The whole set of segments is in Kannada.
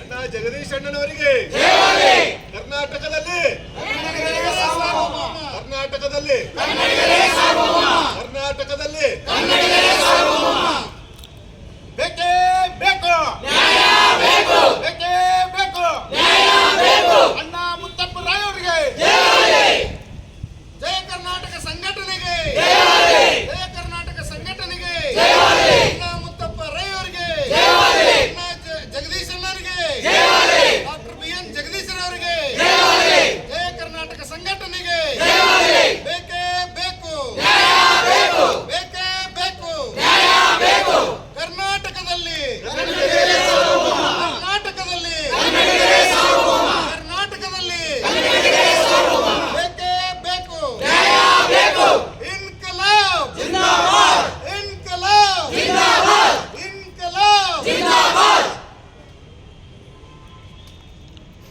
ಅಣ್ಣ ಜಗದೀಶ್ ಅಣ್ಣನವರಿಗೆ ಕರ್ನಾಟಕದಲ್ಲಿ ಕರ್ನಾಟಕದಲ್ಲಿ ಕರ್ನಾಟಕದಲ್ಲಿ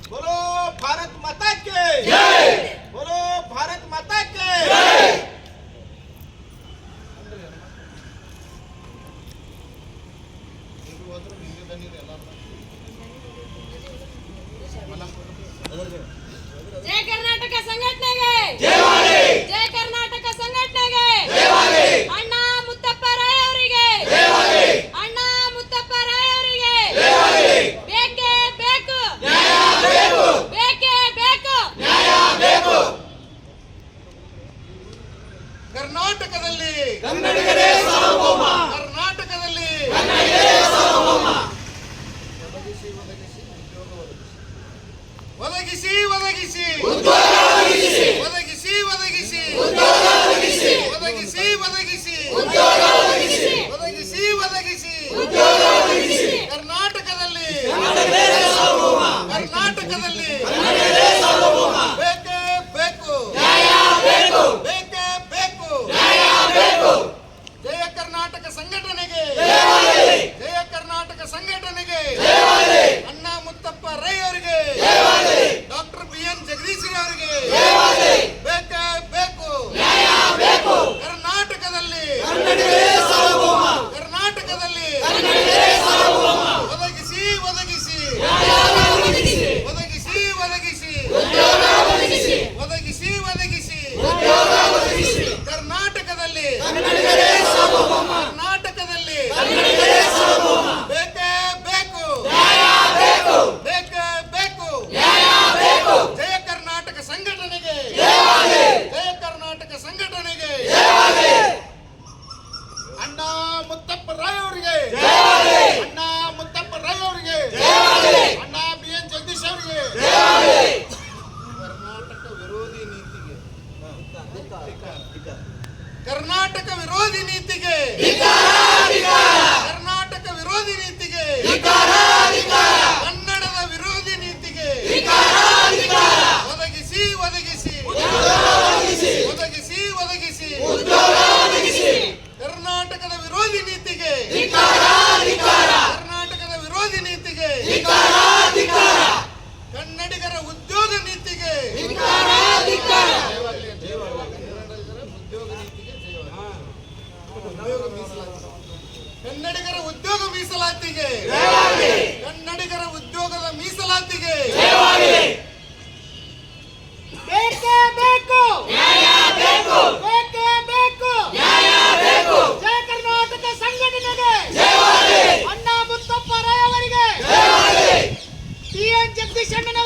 बोलो भारत माता के जय। 頑張れ ಕ್ರಾಂತಿಗೆ ಬೇಕೇ ಬೇಕು. ನ್ಯಾಯ ಬೇಕು. ಬೇಕು ಬೇಕು. ಸಂಘಟನೆಗೆ. ಜಯವಾಗಲಿ ಅಣ್ಣ ಮುತ್ತಪ್ಪ ರಾಯ್ ಜಗದೀಶ್ ಅಣ್ಣನ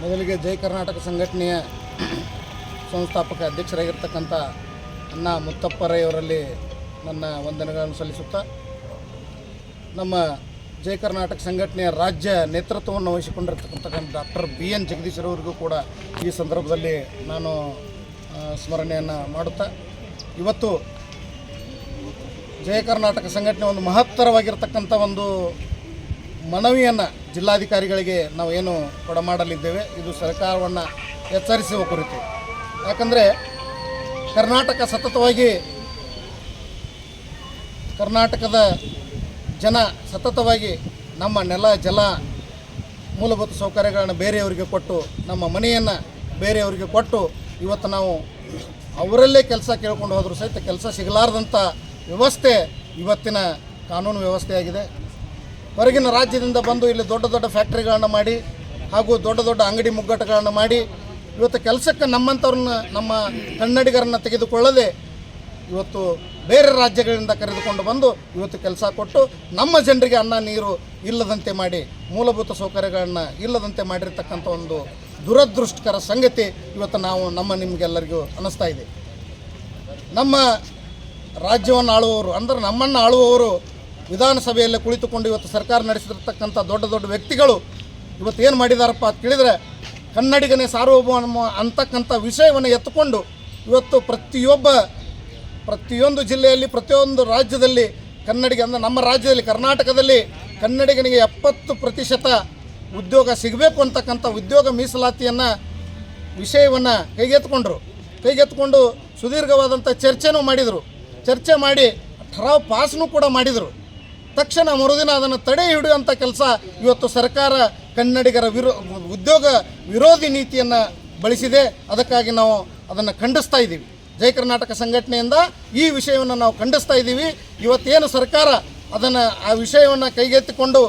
ಮೊದಲಿಗೆ ಜೈ ಕರ್ನಾಟಕ ಸಂಘಟನೆಯ ಸಂಸ್ಥಾಪಕ ಅಧ್ಯಕ್ಷರಾಗಿರ್ತಕ್ಕಂಥ ಅಣ್ಣ ಮುತ್ತಪ್ಪರಯ್ಯವರಲ್ಲಿ ನನ್ನ ವಂದನೆಗಳನ್ನು ಸಲ್ಲಿಸುತ್ತಾ, ನಮ್ಮ ಜೈ ಕರ್ನಾಟಕ ಸಂಘಟನೆಯ ರಾಜ್ಯ ನೇತೃತ್ವವನ್ನು ವಹಿಸಿಕೊಂಡಿರ್ತಕ್ಕಂಥ ಡಾಕ್ಟರ್ ಬಿ ಎನ್ ಜಗದೀಶ್ರವರಿಗೂ ಕೂಡ ಈ ಸಂದರ್ಭದಲ್ಲಿ ನಾನು ಸ್ಮರಣೆಯನ್ನು ಮಾಡುತ್ತಾ, ಇವತ್ತು ಜಯ ಕರ್ನಾಟಕ ಸಂಘಟನೆ ಒಂದು ಮಹತ್ತರವಾಗಿರ್ತಕ್ಕಂಥ ಒಂದು ಮನವಿಯನ್ನು ಜಿಲ್ಲಾಧಿಕಾರಿಗಳಿಗೆ ನಾವು ಏನು ಕೊಡಮಾಡಲಿದ್ದೇವೆ, ಇದು ಸರ್ಕಾರವನ್ನು ಎಚ್ಚರಿಸುವ ಕುರಿತು. ಯಾಕಂದರೆ ಕರ್ನಾಟಕ ಸತತವಾಗಿ ಕರ್ನಾಟಕದ ಜನ ಸತತವಾಗಿ ನಮ್ಮ ನೆಲ, ಜಲ, ಮೂಲಭೂತ ಸೌಕರ್ಯಗಳನ್ನು ಬೇರೆಯವರಿಗೆ ಕೊಟ್ಟು, ನಮ್ಮ ಮನೆಯನ್ನು ಬೇರೆಯವರಿಗೆ ಕೊಟ್ಟು ಇವತ್ತು ನಾವು ಅವರಲ್ಲೇ ಕೆಲಸ ಕೇಳ್ಕೊಂಡು ಹೋದರೂ ಸಹಿತ ಕೆಲಸ ಸಿಗಲಾರ್ದಂಥ ವ್ಯವಸ್ಥೆ ಇವತ್ತಿನ ಕಾನೂನು ವ್ಯವಸ್ಥೆಯಾಗಿದೆ. ಹೊರಗಿನ ರಾಜ್ಯದಿಂದ ಬಂದು ಇಲ್ಲಿ ದೊಡ್ಡ ದೊಡ್ಡ ಫ್ಯಾಕ್ಟ್ರಿಗಳನ್ನು ಮಾಡಿ ಹಾಗೂ ದೊಡ್ಡ ದೊಡ್ಡ ಅಂಗಡಿ ಮುಗ್ಗಟ್ಟುಗಳನ್ನು ಮಾಡಿ ಇವತ್ತು ಕೆಲಸಕ್ಕೆ ನಮ್ಮಂಥವ್ರನ್ನ, ನಮ್ಮ ಕನ್ನಡಿಗರನ್ನು ತೆಗೆದುಕೊಳ್ಳದೆ ಇವತ್ತು ಬೇರೆ ರಾಜ್ಯಗಳಿಂದ ಕರೆದುಕೊಂಡು ಬಂದು ಇವತ್ತು ಕೆಲಸ ಕೊಟ್ಟು ನಮ್ಮ ಜನರಿಗೆ ಅನ್ನ, ನೀರು ಇಲ್ಲದಂತೆ ಮಾಡಿ, ಮೂಲಭೂತ ಸೌಕರ್ಯಗಳನ್ನು ಇಲ್ಲದಂತೆ ಮಾಡಿರ್ತಕ್ಕಂಥ ಒಂದು ದುರದೃಷ್ಟಕರ ಸಂಗತಿ ಇವತ್ತು ನಾವು ನಮ್ಮ ನಿಮಗೆಲ್ಲರಿಗೂ ಅನ್ನಿಸ್ತಾ ಇದೆ. ನಮ್ಮ ರಾಜ್ಯವನ್ನು ಆಳುವವರು, ಅಂದರೆ ನಮ್ಮನ್ನು ಆಳುವವರು ವಿಧಾನಸಭೆಯಲ್ಲಿ ಕುಳಿತುಕೊಂಡು ಇವತ್ತು ಸರ್ಕಾರ ನಡೆಸಿರ್ತಕ್ಕಂಥ ದೊಡ್ಡ ದೊಡ್ಡ ವ್ಯಕ್ತಿಗಳು ಇವತ್ತು ಏನು ಮಾಡಿದಾರಪ್ಪ ಅಂತ ಕೇಳಿದರೆ, ಕನ್ನಡಿಗನೇ ಸಾರ್ವಭೌಮ ಅಂತಕ್ಕಂಥ ವಿಷಯವನ್ನು ಎತ್ತುಕೊಂಡು ಇವತ್ತು ಪ್ರತಿಯೊಬ್ಬ, ಪ್ರತಿಯೊಂದು ಜಿಲ್ಲೆಯಲ್ಲಿ, ಪ್ರತಿಯೊಂದು ರಾಜ್ಯದಲ್ಲಿ, ಕನ್ನಡಿಗ ಅಂದರೆ ನಮ್ಮ ರಾಜ್ಯದಲ್ಲಿ, ಕರ್ನಾಟಕದಲ್ಲಿ ಕನ್ನಡಿಗನಿಗೆ ಎಪ್ಪತ್ತು ಪ್ರತಿಶತ ಉದ್ಯೋಗ ಸಿಗಬೇಕು ಅಂತಕ್ಕಂಥ ಉದ್ಯೋಗ ಮೀಸಲಾತಿಯನ್ನು ವಿಷಯವನ್ನು ಕೈಗೆತ್ಕೊಂಡ್ರು ಕೈಗೆತ್ಕೊಂಡು ಸುದೀರ್ಘವಾದಂಥ ಚರ್ಚೆನೂ ಮಾಡಿದರು. ಚರ್ಚೆ ಮಾಡಿ, ಠರಾವ್ ಪಾಸ್ನೂ ಕೂಡ ಮಾಡಿದರು. ತಕ್ಷಣ ಮರುದಿನ ಅದನ್ನು ತಡೆ ಹಿಡಿಯುವಂಥ ಕೆಲಸ ಇವತ್ತು ಸರ್ಕಾರ ಕನ್ನಡಿಗರ ವಿರೋ ಉದ್ಯೋಗ ವಿರೋಧಿ ನೀತಿಯನ್ನು ಬಳಸಿದೆ. ಅದಕ್ಕಾಗಿ ನಾವು ಅದನ್ನು ಖಂಡಿಸ್ತಾ ಇದ್ದೀವಿ. ಜಯ ಕರ್ನಾಟಕ ಸಂಘಟನೆಯಿಂದ ಈ ವಿಷಯವನ್ನು ನಾವು ಖಂಡಿಸ್ತಾ ಇದ್ದೀವಿ. ಇವತ್ತೇನು ಸರ್ಕಾರ ಅದನ್ನು ಆ ವಿಷಯವನ್ನು ಕೈಗೆತ್ತಿಕೊಂಡು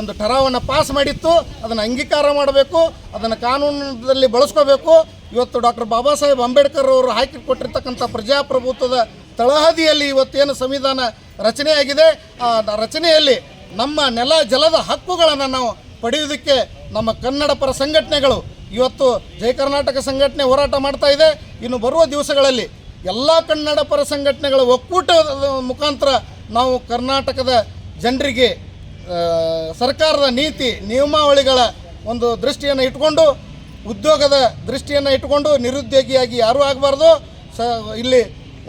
ಒಂದು ಠರಾವನ್ನು ಪಾಸ್ ಮಾಡಿತ್ತು, ಅದನ್ನು ಅಂಗೀಕಾರ ಮಾಡಬೇಕು, ಅದನ್ನು ಕಾನೂನಲ್ಲಿ ಬಳಸ್ಕೋಬೇಕು. ಇವತ್ತು ಡಾಕ್ಟರ್ ಬಾಬಾ ಸಾಹೇಬ್ ಅಂಬೇಡ್ಕರ್ ಅವರು ಹಾಕಿಕೊಟ್ಟಿರ್ತಕ್ಕಂಥ ಪ್ರಜಾಪ್ರಭುತ್ವದ ತಳಹದಿಯಲ್ಲಿ ಇವತ್ತೇನು ಸಂವಿಧಾನ ರಚನೆಯಾಗಿದೆ, ಆ ರಚನೆಯಲ್ಲಿ ನಮ್ಮ ನೆಲ ಜಲದ ಹಕ್ಕುಗಳನ್ನು ನಾವು ಪಡೆಯುವುದಕ್ಕೆ ನಮ್ಮ ಕನ್ನಡ ಪರ ಸಂಘಟನೆಗಳು ಇವತ್ತು ಜಯ ಕರ್ನಾಟಕ ಸಂಘಟನೆ ಹೋರಾಟ ಮಾಡ್ತಾ ಇದೆ. ಇನ್ನು ಬರುವ ದಿವಸಗಳಲ್ಲಿ ಎಲ್ಲ ಕನ್ನಡ ಪರ ಸಂಘಟನೆಗಳ ಒಕ್ಕೂಟದ ಮುಖಾಂತರ ನಾವು ಕರ್ನಾಟಕದ ಜನರಿಗೆ ಸರ್ಕಾರದ ನೀತಿ, ನಿಯಮಾವಳಿಗಳ ಒಂದು ದೃಷ್ಟಿಯನ್ನು ಇಟ್ಕೊಂಡು ಉದ್ಯೋಗದ ದೃಷ್ಟಿಯನ್ನು ಇಟ್ಕೊಂಡು ನಿರುದ್ಯೋಗಿಯಾಗಿ ಯಾರೂ ಆಗಬಾರ್ದು. ಸ, ಇಲ್ಲಿ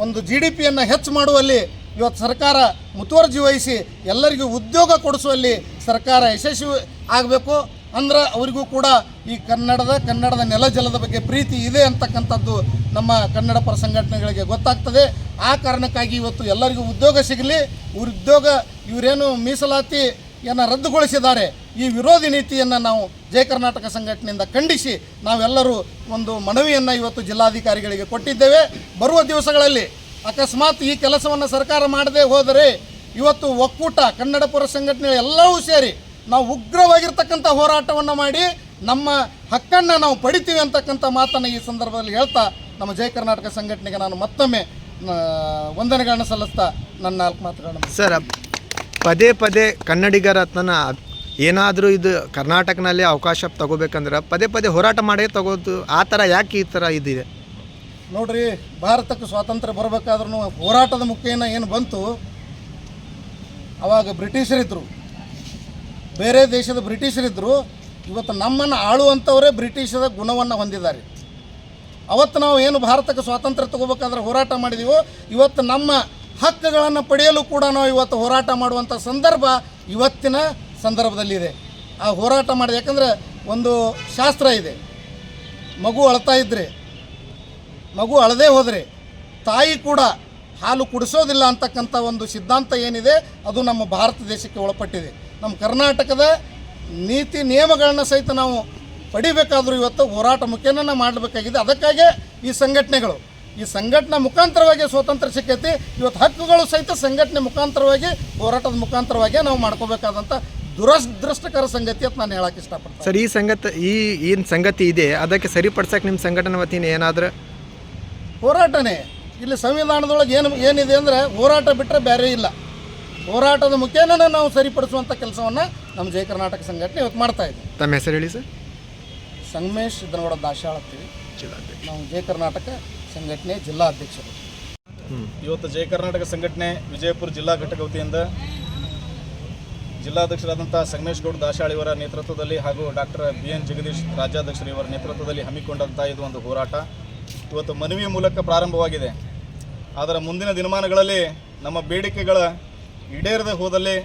ಒಂದು ಜಿ ಡಿ ಪಿಯನ್ನು ಹೆಚ್ಚು ಮಾಡುವಲ್ಲಿ ಇವತ್ತು ಸರ್ಕಾರ ಮುತುವರ್ಜಿ ವಹಿಸಿ ಎಲ್ಲರಿಗೂ ಉದ್ಯೋಗ ಕೊಡಿಸುವಲ್ಲಿ ಸರ್ಕಾರ ಯಶಸ್ವಿ ಆಗಬೇಕು. ಅಂದ್ರೆ ಅವರಿಗೂ ಕೂಡ ಈ ಕನ್ನಡದ ಕನ್ನಡದ ನೆಲ ಜಲದ ಬಗ್ಗೆ ಪ್ರೀತಿ ಇದೆ ಅಂತಕ್ಕಂಥದ್ದು ನಮ್ಮ ಕನ್ನಡ ಪರ ಸಂಘಟನೆಗಳಿಗೆ ಗೊತ್ತಾಗ್ತದೆ. ಆ ಕಾರಣಕ್ಕಾಗಿ ಇವತ್ತು ಎಲ್ಲರಿಗೂ ಉದ್ಯೋಗ ಸಿಗಲಿ. ಉದ್ಯೋಗ, ಇವರೇನು ಮೀಸಲಾತಿಯನ್ನು ರದ್ದುಗೊಳಿಸಿದ್ದಾರೆ, ಈ ವಿರೋಧಿ ನೀತಿಯನ್ನು ನಾವು ಜಯ ಕರ್ನಾಟಕ ಸಂಘಟನೆಯಿಂದ ಖಂಡಿಸಿ ನಾವೆಲ್ಲರೂ ಒಂದು ಮನವಿಯನ್ನು ಇವತ್ತು ಜಿಲ್ಲಾಧಿಕಾರಿಗಳಿಗೆ ಕೊಟ್ಟಿದ್ದೇವೆ. ಬರುವ ದಿವಸಗಳಲ್ಲಿ ಅಕಸ್ಮಾತ್ ಈ ಕೆಲಸವನ್ನು ಸರ್ಕಾರ ಮಾಡದೆ ಹೋದರೆ ಇವತ್ತು ಒಕ್ಕೂಟ, ಕನ್ನಡಪುರ ಸಂಘಟನೆ ಎಲ್ಲವೂ ಸೇರಿ ನಾವು ಉಗ್ರವಾಗಿರ್ತಕ್ಕಂಥ ಹೋರಾಟವನ್ನು ಮಾಡಿ ನಮ್ಮ ಹಕ್ಕನ್ನು ನಾವು ಪಡಿತೀವಿ ಅಂತಕ್ಕಂಥ ಮಾತನ್ನು ಈ ಸಂದರ್ಭದಲ್ಲಿ ಹೇಳ್ತಾ ನಮ್ಮ ಜಯ ಕರ್ನಾಟಕ ಸಂಘಟನೆಗೆ ನಾನು ಮತ್ತೊಮ್ಮೆ ವಂದನೆಗಳನ್ನು ವಂದನೆಗಳನ್ನ ಸಲ್ಲಿಸ್ತಾ ನನ್ನ ನಾಲ್ಕು ಮಾತುಗಳನ್ನು ಸರ್ ಪದೇ ಪದೇ ಕನ್ನಡಿಗರ ಏನಾದರೂ ಇದು ಕರ್ನಾಟಕನಲ್ಲಿ ಅವಕಾಶ ತಗೋಬೇಕಂದ್ರೆ ಪದೇ ಪದೇ ಹೋರಾಟ ಮಾಡೇ ತಗೋದು, ಆ ಥರ ಯಾಕೆ ಈ ಥರ ಇದಿದೆ? ನೋಡ್ರಿ, ಭಾರತಕ್ಕೆ ಸ್ವಾತಂತ್ರ್ಯ ಬರಬೇಕಾದ್ರೂ ಹೋರಾಟದ ಮುಖೇನ ಏನು ಬಂತು? ಅವಾಗ ಬ್ರಿಟಿಷರಿದ್ದರು ಬೇರೆ ದೇಶದ ಬ್ರಿಟಿಷರಿದ್ದರು ಇವತ್ತು ನಮ್ಮನ್ನು ಆಳುವಂಥವರೇ ಬ್ರಿಟಿಷರ ಗುಣವನ್ನು ಹೊಂದಿದ್ದಾರೆ. ಅವತ್ತು ನಾವು ಏನು ಭಾರತಕ್ಕೆ ಸ್ವಾತಂತ್ರ್ಯ ತಗೋಬೇಕಾದ್ರೆ ಹೋರಾಟ ಮಾಡಿದೀವೋ, ಇವತ್ತು ನಮ್ಮ ಹಕ್ಕುಗಳನ್ನು ಪಡೆಯಲು ಕೂಡ ನಾವು ಇವತ್ತು ಹೋರಾಟ ಮಾಡುವಂಥ ಸಂದರ್ಭ ಇವತ್ತಿನ ಸಂದರ್ಭದಲ್ಲಿದೆ ಆ ಹೋರಾಟ ಮಾಡಿದೆ. ಯಾಕಂದರೆ ಒಂದು ಶಾಸ್ತ್ರ ಇದೆ. ಮಗು ಅಳ್ತಾ ಇದ್ದರೆ ಮಗು ಅಳದೇ ಹೋದರೆ ತಾಯಿ ಕೂಡ ಹಾಲು ಕುಡಿಸೋದಿಲ್ಲ ಅಂತಕ್ಕಂಥ ಒಂದು ಸಿದ್ಧಾಂತ ಏನಿದೆ, ಅದು ನಮ್ಮ ಭಾರತ ದೇಶಕ್ಕೆ ಒಳಪಟ್ಟಿದೆ. ನಮ್ಮ ಕರ್ನಾಟಕದ ನೀತಿ ನಿಯಮಗಳನ್ನು ಸಹಿತ ನಾವು ಪಡಿಬೇಕಾದರೂ ಇವತ್ತು ಹೋರಾಟ ಮುಖೇನ ಮಾಡಬೇಕಾಗಿದೆ. ಅದಕ್ಕಾಗೇ ಈ ಸಂಘಟನೆಗಳು ಈ ಸಂಘಟನೆ ಮುಖಾಂತರವಾಗಿ ಸ್ವಾತಂತ್ರ್ಯ ಸಿಕ್ಕೈತಿ. ಇವತ್ತು ಹಕ್ಕುಗಳು ಸಹಿತ ಸಂಘಟನೆ ಮುಖಾಂತರವಾಗಿ ಹೋರಾಟದ ಮುಖಾಂತರವಾಗಿ ನಾವು ಮಾಡ್ಕೋಬೇಕಾದಂಥ ದುರದೃಷ್ಟಕರ ಸಂಗತಿ ಅಂತ ನಾನು ಹೇಳಕ್ಕೆ ಇಷ್ಟಪಡ್ತೀನಿ. ಸರ್ ಈ ಸಂಗತಿ ಈ ಏನು ಸಂಗತಿ ಇದೆ. ಅದಕ್ಕೆ ಸರಿಪಡ್ಸಕ್ಕೆ ನಿಮ್ಮ ಸಂಘಟನೆ ವತಿಯಿಂದ ಏನಾದರೂ? ಹೋರಾಟನೇ. ಇಲ್ಲಿ ಸಂವಿಧಾನದೊಳಗೆ ಏನು ಏನಿದೆ ಅಂದರೆ ಹೋರಾಟ ಬಿಟ್ಟರೆ ಬೇರೆ ಇಲ್ಲ. ಹೋರಾಟದ ಮುಖೇನ ನಾವು ಸರಿಪಡಿಸುವಂಥ ಕೆಲಸವನ್ನು ನಮ್ಮ ಜಯ ಕರ್ನಾಟಕ ಸಂಘಟನೆ ಇವತ್ತು ಮಾಡ್ತಾ ಇದೆ. ತಮ್ಮ ಹೆಸರು ಹೇಳಿ ಸರ್. ಸಂಗಮೇಶ್ ಇದನ್ನೋಡ ದಾಶಾಳ ಅಂತೀವಿ. ನಾವು ಜಯ ಕರ್ನಾಟಕ ಸಂಘಟನೆ ಜಿಲ್ಲಾ ಅಧ್ಯಕ್ಷರು ಇವತ್ತು ಜಯ ಕರ್ನಾಟಕ ಸಂಘಟನೆ ವಿಜಯಪುರ ಜಿಲ್ಲಾ ಘಟಕ ವತಿಯಿಂದ ಜಿಲ್ಲಾಧ್ಯಕ್ಷರಾದಂಥ ಸಂಗಮೇಶ್ ಗೌಡ್ ದಾಶಾಳಿಯವರ ನೇತೃತ್ವದಲ್ಲಿ ಹಾಗೂ ಡಾಕ್ಟರ್ ಬಿ ಎನ್ ಜಗದೀಶ್ ರಾಜ್ಯಾಧ್ಯಕ್ಷರು ಇವರ ನೇತೃತ್ವದಲ್ಲಿ ಹಮ್ಮಿಕೊಂಡಂಥ ಇದು ಒಂದು ಹೋರಾಟ. ಇವತ್ತು ಮನವಿ ಮೂಲಕ ಪ್ರಾರಂಭವಾಗಿದೆ. ಆದರೆ ಮುಂದಿನ ದಿನಮಾನಗಳಲ್ಲಿ ನಮ್ಮ ಬೇಡಿಕೆಗಳ ಈಡೇರದೆ ಹೋದಲ್ಲಿ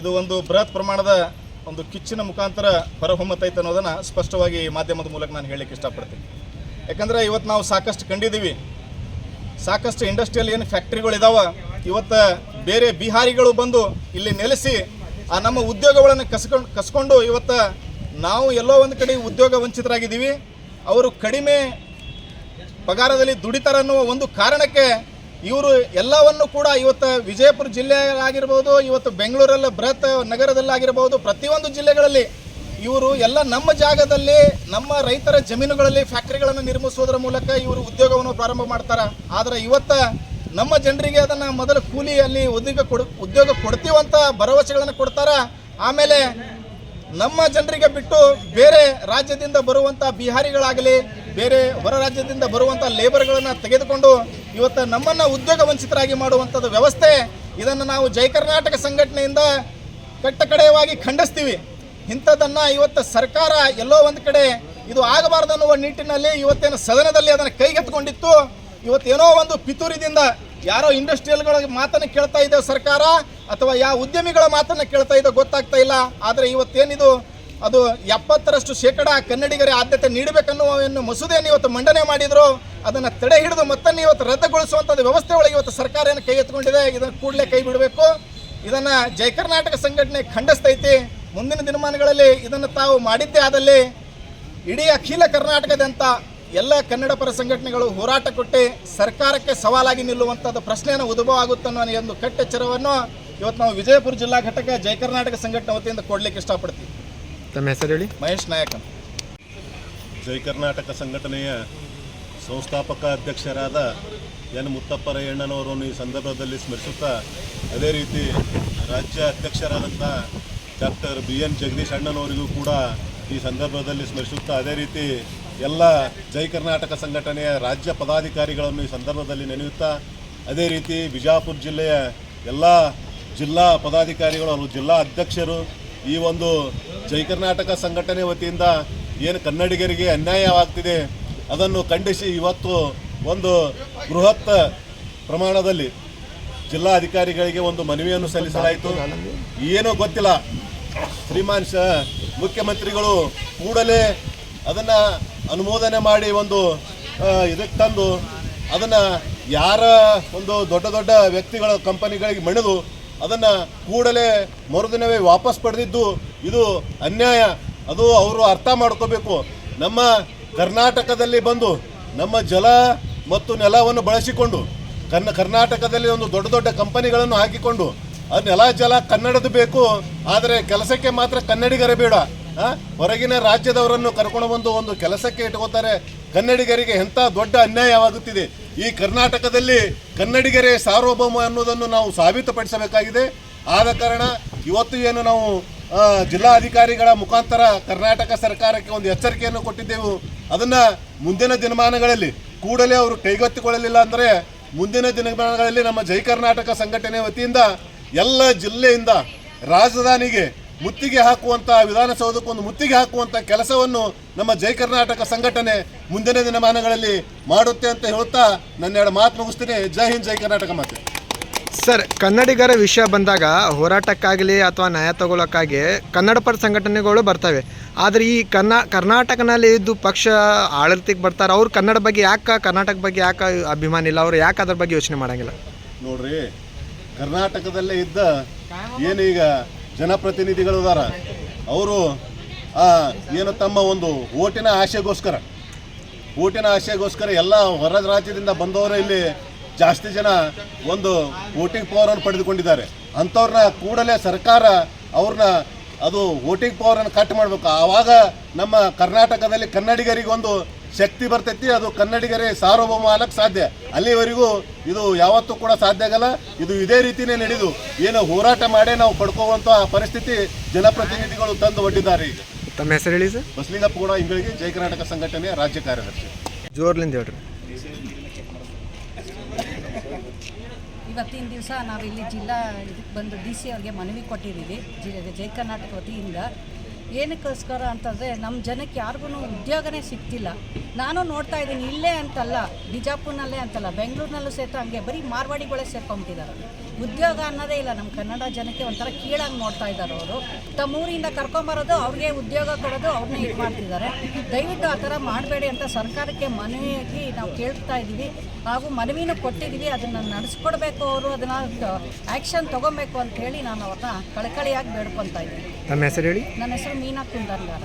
ಇದು ಒಂದು ಬೃಹತ್ ಪ್ರಮಾಣದ ಒಂದು ಕಿಚ್ಚಿನ ಮುಖಾಂತರ ಹೊರಹೊಮ್ಮತೈತೆ ಅನ್ನೋದನ್ನು ಸ್ಪಷ್ಟವಾಗಿ ಮಾಧ್ಯಮದ ಮೂಲಕ ನಾನು ಹೇಳಲಿಕ್ಕೆ ಇಷ್ಟಪಡ್ತೀನಿ. ಯಾಕಂದರೆ ಇವತ್ತು ನಾವು ಸಾಕಷ್ಟು ಕಂಡಿದ್ದೀವಿ. ಸಾಕಷ್ಟು ಇಂಡಸ್ಟ್ರಿಯಲ್ ಏನು ಫ್ಯಾಕ್ಟ್ರಿಗಳಿದಾವೆ ಇವತ್ತು ಬೇರೆ ಬಿಹಾರಿಗಳು ಬಂದು ಇಲ್ಲಿ ನೆಲೆಸಿ ಆ ನಮ್ಮ ಉದ್ಯೋಗಗಳನ್ನು ಕಸ್ಕೊಂಡು ಕಸ್ಕೊಂಡು ಇವತ್ತು ನಾವು ಎಲ್ಲೋ ಒಂದು ಕಡೆ ಉದ್ಯೋಗ ವಂಚಿತರಾಗಿದ್ದೀವಿ. ಅವರು ಕಡಿಮೆ ಪಗಾರದಲ್ಲಿ ದುಡಿತಾರೆ ಅನ್ನುವ ಒಂದು ಕಾರಣಕ್ಕೆ ಇವರು ಎಲ್ಲವನ್ನು ಕೂಡ ಇವತ್ತು ವಿಜಯಪುರ ಜಿಲ್ಲೆಯಾಗಿರ್ಬೋದು ಇವತ್ತು ಬೆಂಗಳೂರಲ್ಲ ಬೃಹತ್ ನಗರದಲ್ಲಾಗಿರ್ಬೋದು, ಪ್ರತಿಯೊಂದು ಜಿಲ್ಲೆಗಳಲ್ಲಿ ಇವರು ಎಲ್ಲ ನಮ್ಮ ಜಾಗದಲ್ಲಿ ನಮ್ಮ ರೈತರ ಜಮೀನುಗಳಲ್ಲಿ ಫ್ಯಾಕ್ಟರಿಗಳನ್ನು ನಿರ್ಮಿಸುವುದರ ಮೂಲಕ ಇವರು ಉದ್ಯೋಗವನ್ನು ಪ್ರಾರಂಭ ಮಾಡ್ತಾರೆ. ಆದರೆ ಇವತ್ತ ನಮ್ಮ ಜನರಿಗೆ ಅದನ್ನು ಮೊದಲು ಕೂಲಿ ಅಲ್ಲಿ ಉದ್ಯೋಗ ಕೊಡ, ಉದ್ಯೋಗ ಕೊಡ್ತೀವಂತ ಭರವಸೆಗಳನ್ನು ಕೊಡ್ತಾರ. ಆಮೇಲೆ ನಮ್ಮ ಜನರಿಗೆ ಬಿಟ್ಟು ಬೇರೆ ರಾಜ್ಯದಿಂದ ಬರುವಂಥ ಬಿಹಾರಿಗಳಾಗಲಿ, ಬೇರೆ ಹೊರ ರಾಜ್ಯದಿಂದ ಬರುವಂಥ ಲೇಬರ್ಗಳನ್ನು ತೆಗೆದುಕೊಂಡು ಇವತ್ತು ನಮ್ಮನ್ನು ಉದ್ಯೋಗ ವಂಚಿತರಾಗಿ ಮಾಡುವಂಥದ್ದು ವ್ಯವಸ್ಥೆ ಇದನ್ನು ನಾವು ಜೈ ಕರ್ನಾಟಕ ಸಂಘಟನೆಯಿಂದ ಕಟ್ಟಕಡೆಯವಾಗಿ ಖಂಡಿಸ್ತೀವಿ. ಇಂಥದ್ದನ್ನು ಇವತ್ತು ಸರ್ಕಾರ ಎಲ್ಲೋ ಒಂದು ಕಡೆ ಇದು ಆಗಬಾರ್ದು ಅನ್ನುವ ನಿಟ್ಟಿನಲ್ಲಿ ಇವತ್ತೇನು ಸದನದಲ್ಲಿ ಅದನ್ನು ಕೈಗೆತ್ತಿಕೊಂಡಿತ್ತು. ಇವತ್ತೇನೋ ಒಂದು ಪಿತೂರಿದಿಂದ ಯಾರೋ ಇಂಡಸ್ಟ್ರಿಯಲ್ಗಳ ಮಾತನ್ನು ಕೇಳ್ತಾ ಇದೆ ಸರ್ಕಾರ ಅಥವಾ ಯಾವ ಉದ್ಯಮಿಗಳ ಮಾತನ್ನು ಕೇಳ್ತಾ ಇದೆ ಗೊತ್ತಾಗ್ತಾ ಇಲ್ಲ. ಆದರೆ ಇವತ್ತೇನಿದು? ಅದು ಎಪ್ಪತ್ತರಷ್ಟು ಶೇಕಡ ಕನ್ನಡಿಗರ ಆದ್ಯತೆ ನೀಡಬೇಕನ್ನುವ ಮಸೂದೆಯನ್ನು ಇವತ್ತು ಮಂಡನೆ ಮಾಡಿದ್ರು. ಅದನ್ನು ತಡೆ ಹಿಡಿದು ಮತ್ತನ್ನು ಇವತ್ತು ರದ್ದುಗೊಳಿಸುವಂಥದ್ದು ವ್ಯವಸ್ಥೆ ಒಳಗೆ ಇವತ್ತು ಸರ್ಕಾರ ಏನು ಕೈ ಎತ್ಕೊಂಡಿದೆ ಇದನ್ನು ಕೂಡಲೇ ಕೈ ಬಿಡಬೇಕು. ಇದನ್ನು ಜಯ ಕರ್ನಾಟಕ ಸಂಘಟನೆ ಖಂಡಿಸ್ತೈತಿ. ಮುಂದಿನ ದಿನಮಾನಗಳಲ್ಲಿ ಇದನ್ನು ತಾವು ಮಾಡಿದ್ದೇ ಆದಲ್ಲಿ ಇಡೀ ಅಖಿಲ ಕರ್ನಾಟಕದಂಥ ಎಲ್ಲ ಕನ್ನಡ ಪರ ಸಂಘಟನೆಗಳು ಹೋರಾಟ ಕೊಟ್ಟು ಸರ್ಕಾರಕ್ಕೆ ಸವಾಲಾಗಿ ನಿಲ್ಲುವಂಥದ್ದು ಪ್ರಶ್ನೆಯನ್ನು ಉದ್ಭವ ಆಗುತ್ತೆ ಅನ್ನೋ ಒಂದು ಕಟ್ಟೆಚ್ಚರವನ್ನು ಇವತ್ತು ನಾವು ವಿಜಯಪುರ ಜಿಲ್ಲಾ ಘಟಕ ಜಯ ಕರ್ನಾಟಕ ಸಂಘಟನೆ ವತಿಯಿಂದ ಕೊಡಲಿಕ್ಕೆ ಇಷ್ಟಪಡ್ತೀವಿ. ತಮ್ಮ ಹೆಸರು ಹೇಳಿ? ಮಹೇಶ್ ನಾಯಕ ಜಯ ಜೈ ಕರ್ನಾಟಕ ಸಂಘಟನೆಯ ಸಂಸ್ಥಾಪಕ ಅಧ್ಯಕ್ಷರಾದ ಎನ್ ಮುತ್ತಪ್ಪರಯ್ಯಣ್ಣನವರನ್ನು ಈ ಸಂದರ್ಭದಲ್ಲಿ ಸ್ಮರಿಸುತ್ತಾ ಅದೇ ರೀತಿ ರಾಜ್ಯ ಅಧ್ಯಕ್ಷರಾದಂಥ ಡಾಕ್ಟರ್ ಬಿ ಎನ್ ಜಗದೀಶ್ ಅಣ್ಣನವರಿಗೂ ಕೂಡ ಈ ಸಂದರ್ಭದಲ್ಲಿ ಸ್ಮರಿಸುತ್ತಾ ಅದೇ ರೀತಿ ಎಲ್ಲ ಜೈ ಕರ್ನಾಟಕ ಸಂಘಟನೆಯ ರಾಜ್ಯ ಪದಾಧಿಕಾರಿಗಳನ್ನು ಈ ಸಂದರ್ಭದಲ್ಲಿ ನೆನೆಯುತ್ತಾ ಅದೇ ರೀತಿ ಬಿಜಾಪುರ ಜಿಲ್ಲೆಯ ಎಲ್ಲ ಜಿಲ್ಲಾ ಪದಾಧಿಕಾರಿಗಳು ಹಾಗೂ ಜಿಲ್ಲಾ ಅಧ್ಯಕ್ಷರು ಈ ಒಂದು ಜೈ ಕರ್ನಾಟಕ ಸಂಘಟನೆ ವತಿಯಿಂದ ಏನು ಕನ್ನಡಿಗರಿಗೆ ಅನ್ಯಾಯವಾಗ್ತಿದೆ ಅದನ್ನು ಖಂಡಿಸಿ ಇವತ್ತು ಒಂದು ಬೃಹತ್ ಪ್ರಮಾಣದಲ್ಲಿ ಜಿಲ್ಲಾ ಅಧಿಕಾರಿಗಳಿಗೆ ಒಂದು ಮನವಿಯನ್ನು ಸಲ್ಲಿಸಲಾಯಿತು. ಏನೋ ಗೊತ್ತಿಲ್ಲ. ಶ್ರೀಮಾನ್ ಶ, ಮುಖ್ಯಮಂತ್ರಿಗಳು ಕೂಡಲೇ ಅದನ್ನು ಅನುಮೋದನೆ ಮಾಡಿ ಒಂದು ಇದಕ್ಕೆ ತಂದು ಅದನ್ನು ಯಾರ ಒಂದು ದೊಡ್ಡ ದೊಡ್ಡ ವ್ಯಕ್ತಿಗಳ ಕಂಪನಿಗಳಿಗೆ ಮಣಿದು ಅದನ್ನು ಕೂಡಲೇ ಮರುದಿನವೇ ವಾಪಸ್ ಪಡೆದಿದ್ದು ಇದು ಅನ್ಯಾಯ. ಅದು ಅವರು ಅರ್ಥ ಮಾಡ್ಕೋಬೇಕು. ನಮ್ಮ ಕರ್ನಾಟಕದಲ್ಲಿ ಬಂದು, ನಮ್ಮ ಜಲ ಮತ್ತು ನೆಲವನ್ನು ಬಳಸಿಕೊಂಡು ಕರ್ನಾಟಕದಲ್ಲಿ ಒಂದು ದೊಡ್ಡ ದೊಡ್ಡ ಕಂಪನಿಗಳನ್ನು ಹಾಕಿಕೊಂಡು ಅದು ನೆಲ ಜಲ ಕನ್ನಡದ ಬೇಕು ಆದರೆ ಕೆಲಸಕ್ಕೆ ಮಾತ್ರ ಕನ್ನಡಿಗರೇ ಬೇಡ. ಹೊರಗಿನ ರಾಜ್ಯದವರನ್ನು ಕರ್ಕೊಂಡು ಬಂದು ಒಂದು ಕೆಲಸಕ್ಕೆ ಇಟ್ಕೋತಾರೆ ಕನ್ನಡಿಗರಿಗೆ ಎಂಥ ದೊಡ್ಡ ಅನ್ಯಾಯವಾಗುತ್ತಿದೆ. ಈ ಕರ್ನಾಟಕದಲ್ಲಿ ಕನ್ನಡಿಗರೇ ಸಾರ್ವಭೌಮ ಅನ್ನೋದನ್ನು ನಾವು ಸಾಬೀತುಪಡಿಸಬೇಕಾಗಿದೆ. ಆದ ಕಾರಣ ಇವತ್ತು ಏನು ನಾವು ಆ, ಜಿಲ್ಲಾಧಿಕಾರಿಗಳ ಮುಖಾಂತರ ಕರ್ನಾಟಕ ಸರ್ಕಾರಕ್ಕೆ ಒಂದು ಎಚ್ಚರಿಕೆಯನ್ನು ಕೊಟ್ಟಿದ್ದೆವು. ಅದನ್ನು ಮುಂದಿನ ದಿನಮಾನಗಳಲ್ಲಿ ಕೂಡಲೇ ಅವರು ಕೈಗೆತ್ತಿಕೊಳ್ಳಲಿಲ್ಲ ಅಂದರೆ ಮುಂದಿನ ದಿನಮಾನಗಳಲ್ಲಿ ನಮ್ಮ ಜೈ ಕರ್ನಾಟಕ ಸಂಘಟನೆ ವತಿಯಿಂದ ಎಲ್ಲ ಜಿಲ್ಲೆಯಿಂದ ರಾಜಧಾನಿಗೆ ಮುತ್ತಿಗೆ ಹಾಕುವಂಥ ವಿಧಾನಸೌಧಕ್ಕೊಂದು ಮುತ್ತಿಗೆ ಹಾಕುವಂಥ ಕೆಲಸವನ್ನು ನಮ್ಮ ಜೈ ಕರ್ನಾಟಕ ಸಂಘಟನೆ ಮುಂದಿನ ದಿನಮಾನಗಳಲ್ಲಿ ಮಾಡುತ್ತೆ ಅಂತ ಹೇಳ್ತಾ ನನ್ನ ಎರಡು ಮಾತು ಮುಗಿಸ್ತೀನಿ. ಜೈ ಹಿಂದ್ ಜೈ ಕರ್ನಾಟಕ ಮಾತೆ. ಸರ್ ಕನ್ನಡಿಗರ ವಿಷಯ ಬಂದಾಗ ಹೋರಾಟಕ್ಕಾಗಲಿ ಅಥವಾ ನ್ಯಾಯ ತಗೊಳ್ಳೋಕ್ಕಾಗಿ ಕನ್ನಡ ಪರ ಸಂಘಟನೆಗಳು ಬರ್ತವೆ. ಆದರೆ ಈ ಕನ್ನ ಕರ್ನಾಟಕನಲ್ಲಿ ಇದ್ದು ಪಕ್ಷ ಆಡಳಿತಕ್ಕೆ ಬರ್ತಾರೆ ಅವ್ರು ಕನ್ನಡ ಬಗ್ಗೆ ಯಾಕೆ ಕರ್ನಾಟಕ ಬಗ್ಗೆ ಯಾಕೆ ಅಭಿಮಾನ ಇಲ್ಲ ಅವ್ರು ಯಾಕೆ ಅದ್ರ ಬಗ್ಗೆ ಯೋಚನೆ ಮಾಡಂಗಿಲ್ಲ? ನೋಡ್ರಿ ಕರ್ನಾಟಕದಲ್ಲೇ ಇದ್ದ ಏನೀಗ ಜನಪ್ರತಿನಿಧಿಗಳು ಅದಾರ? ಅವರು ಏನು ತಮ್ಮ ಒಂದು ಓಟಿನ ಆಶೆಗೋಸ್ಕರ ಓಟಿನ ಆಶೆಗೋಸ್ಕರ ಎಲ್ಲ ಹೊರ ರಾಜ್ಯದಿಂದ ಬಂದವರು ಇಲ್ಲಿ ಜಾಸ್ತಿ ಜನ ಒಂದು ವೋಟಿಂಗ್ ಪವರನ್ನು ಪಡೆದುಕೊಂಡಿದ್ದಾರೆ. ಅಂಥವ್ರನ್ನ ಕೂಡಲೇ ಸರ್ಕಾರ ಅವ್ರನ್ನ ಅದು ವೋಟಿಂಗ್ ಪವರನ್ನು ಕಟ್ ಮಾಡಬೇಕು. ಆವಾಗ ನಮ್ಮ ಕರ್ನಾಟಕದಲ್ಲಿ ಕನ್ನಡಿಗರಿಗೆ ಒಂದು ಶಕ್ತಿ ಬರ್ತೈತಿ ಅದು ಕನ್ನಡಿಗರೇ ಸಾರ್ವಭೌಮ ಆಗಕ್ಕೆ ಸಾಧ್ಯ. ಅಲ್ಲಿವರೆಗೂ ಇದು ಯಾವತ್ತೂ ಕೂಡ ಸಾಧ್ಯ ಆಗಲ್ಲ. ಇದು ಇದೇ ರೀತಿನೇ ನಡೆದು ಏನು ಹೋರಾಟ ಮಾಡೇ ನಾವು ಪಡ್ಕೋವಂಥ ಪರಿಸ್ಥಿತಿ ಜನಪ್ರತಿನಿಧಿಗಳು ತಂದು ಒಡ್ಡಿದ್ದಾರೆ ಈಗ. ತಮ್ಮ ಹೆಸರು ಹೇಳಿ ಸರ್? ಬಸಲಿಂಗಪ್ಪ ಕೂಡ ಇಂಗಳಿಗೆ ಜಯ ಕರ್ನಾಟಕ ಸಂಘಟನೆ ರಾಜ್ಯ ಕಾರ್ಯದರ್ಶಿ. ಜೋರ್ಲಿಂದ ಹೇಳ್ರಿ. ಇವತ್ತಿನ ದಿವಸ ನಾವಿಲ್ಲಿ ಜಿಲ್ಲಾ ಇದಕ್ಕೆ ಬಂದು ಡಿ ಸಿ ಅವ್ರಿಗೆ ಮನವಿ ಕೊಟ್ಟಿದ್ದೀವಿ. ಜಿ ಜೈ ಕರ್ನಾಟಕ ವತಿಯಿಂದ ಏನಕ್ಕೋಸ್ಕರ ಅಂತಂದರೆ ನಮ್ಮ ಜನಕ್ಕೆ ಯಾರಿಗೂ ಉದ್ಯೋಗನೇ ಸಿಗ್ತಿಲ್ಲ. ನಾನು ನೋಡ್ತಾ ಇದ್ದೀನಿ, ಇಲ್ಲೇ ಅಂತಲ್ಲ, ಬಿಜಾಪುರ್ನಲ್ಲೇ ಅಂತಲ್ಲ, ಬೆಂಗಳೂರಿನಲ್ಲೂ ಸಹಿತ ಹಂಗೆ ಬರೀ ಮಾರ್ವಾಡಿಗಳೇ ಸೇರ್ಕೊಂಬಿಟ್ಟಿದ್ದಾರೆ. ಉದ್ಯೋಗ ಅನ್ನೋದೇ ಇಲ್ಲ ನಮ್ಮ ಕನ್ನಡ ಜನಕ್ಕೆ ಒಂಥರ ಕೀಳಾಗಿ ನೋಡ್ತಾ ಇದ್ದಾರೆ ಅವರು. ತಮ್ಮ ಊರಿಂದ ಕರ್ಕೊಂಬರೋದು ಅವ್ರಿಗೆ ಉದ್ಯೋಗ ಕೊಡೋದು ಅವ್ರನ್ನೇ ಇದು ಮಾಡ್ತಿದ್ದಾರೆ. ದಯವಿಟ್ಟು ಆ ಥರ ಮಾಡಬೇಡಿ ಅಂತ ಸರ್ಕಾರಕ್ಕೆ ಮನವಿಯಾಗಿ ನಾವು ಕೇಳ್ತಾ ಇದ್ದೀವಿ. ಹಾಗೂ ಮನವಿನೂ ಕೊಟ್ಟಿದ್ದೀವಿ, ಅದನ್ನು ನಡೆಸ್ಕೊಡ್ಬೇಕು ಅವರು, ಅದನ್ನು ಆ್ಯಕ್ಷನ್ ತಗೋಬೇಕು ಅಂತ ಹೇಳಿ ನಾನು ಅವ್ರನ್ನ ಕಳಕಳಿಯಾಗಿ ಬೇಡ್ಕೊತಾ ಇದ್ದೀನಿ. ತಮ್ಮ ಹೆಸರು ಹೇಳಿ? ನನ್ನ ಹೆಸರು ಮೀನಾ ಕುಂದರ್ಗಾರ